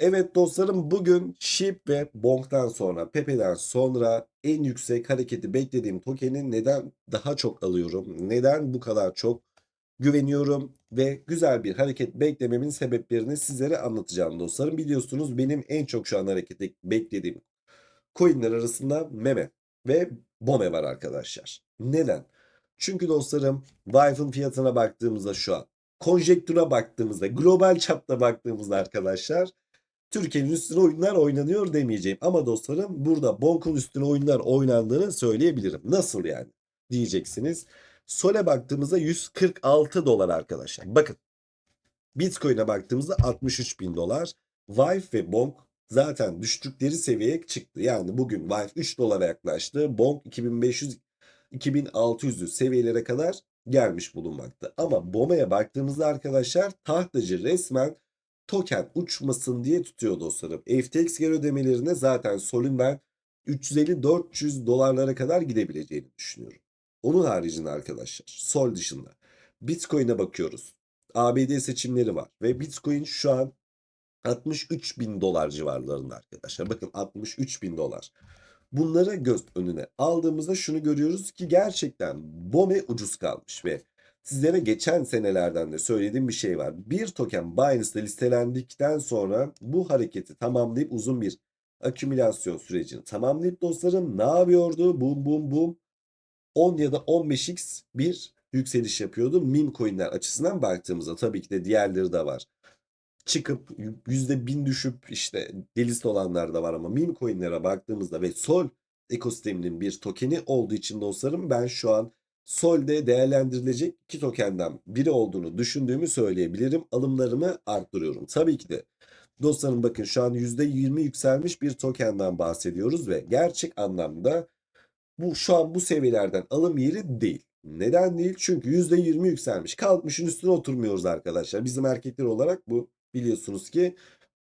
Evet dostlarım bugün SHIB ve Bonk'tan sonra Pepe'den sonra en yüksek hareketi beklediğim token'i neden daha çok alıyorum? Neden bu kadar çok güveniyorum ve güzel bir hareket beklememin sebeplerini sizlere anlatacağım dostlarım. Biliyorsunuz benim en çok şu an hareketi beklediğim coinler arasında meme ve BOME var arkadaşlar. Neden? Çünkü dostlarım Vive'ın fiyatına baktığımızda şu an konjektüre baktığımızda global çapta baktığımızda arkadaşlar Türkiye'nin üstüne oyunlar oynanıyor demeyeceğim. Ama dostlarım burada Bonk'un üstüne oyunlar oynandığını söyleyebilirim. Nasıl yani diyeceksiniz. Sol'e baktığımızda 146 dolar arkadaşlar. Bakın Bitcoin'e baktığımızda 63 bin dolar. Vive ve Bonk zaten düştükleri seviyeye çıktı. Yani bugün Vive 3 dolara yaklaştı. Bonk 2500 2600'lü seviyelere kadar gelmiş bulunmakta. Ama BOME'ye baktığımızda arkadaşlar tahtacı resmen token uçmasın diye tutuyor dostlarım. FTX geri ödemelerine zaten Sol'ün ben 350-400 dolarlara kadar gidebileceğini düşünüyorum. Onun haricinde arkadaşlar Sol dışında Bitcoin'e bakıyoruz. ABD seçimleri var ve Bitcoin şu an 63 bin dolar civarlarında arkadaşlar. Bakın 63 bin dolar. Bunları göz önüne aldığımızda şunu görüyoruz ki gerçekten BOME ucuz kalmış ve sizlere geçen senelerden de söylediğim bir şey var. Bir token Binance'da listelendikten sonra bu hareketi tamamlayıp uzun bir akümülasyon sürecini tamamlayıp dostlarım ne yapıyordu? Boom boom boom 10 ya da 15x bir yükseliş yapıyordu. Meme coinler açısından baktığımızda tabii ki de diğerleri de var. Çıkıp %1000 düşüp işte delist olanlar da var ama meme coinlere baktığımızda ve Sol ekosisteminin bir tokeni olduğu için dostlarım ben şu an Sol'de değerlendirilecek iki tokenden biri olduğunu düşündüğümü söyleyebilirim. Alımlarımı arttırıyorum. Tabii ki de dostlarım bakın şu an %20 yükselmiş bir tokenden bahsediyoruz ve gerçek anlamda bu şu an bu seviyelerden alım yeri değil. Neden değil? Çünkü %20 yükselmiş. Kalkmışın üstüne oturmuyoruz arkadaşlar. Bizim erkekler olarak bu biliyorsunuz ki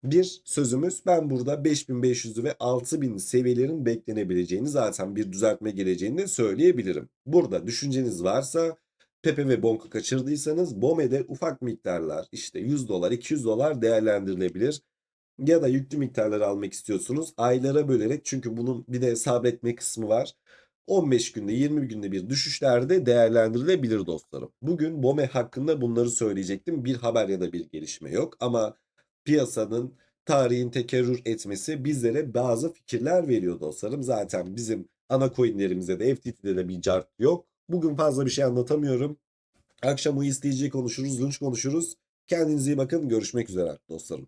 bir sözümüz ben burada 5500'lü ve 6000 seviyelerin beklenebileceğini zaten bir düzeltme geleceğini de söyleyebilirim. Burada düşünceniz varsa Pepe ve Bonk'u kaçırdıysanız BOME'de ufak miktarlar işte 100 dolar 200 dolar değerlendirilebilir. Ya da yüklü miktarları almak istiyorsunuz aylara bölerek çünkü bunun bir de sabretme kısmı var. 15 günde 20 günde bir düşüşlerde değerlendirilebilir dostlarım. Bugün BOME hakkında bunları söyleyecektim. Bir haber ya da bir gelişme yok ama piyasanın tarihin tekerrür etmesi bizlere bazı fikirler veriyor dostlarım. Zaten bizim ana coinlerimizde de FTT'de de bir cart yok. Bugün fazla bir şey anlatamıyorum. Akşam USDC konuşuruz, lunch konuşuruz. Kendinize iyi bakın. Görüşmek üzere dostlarım.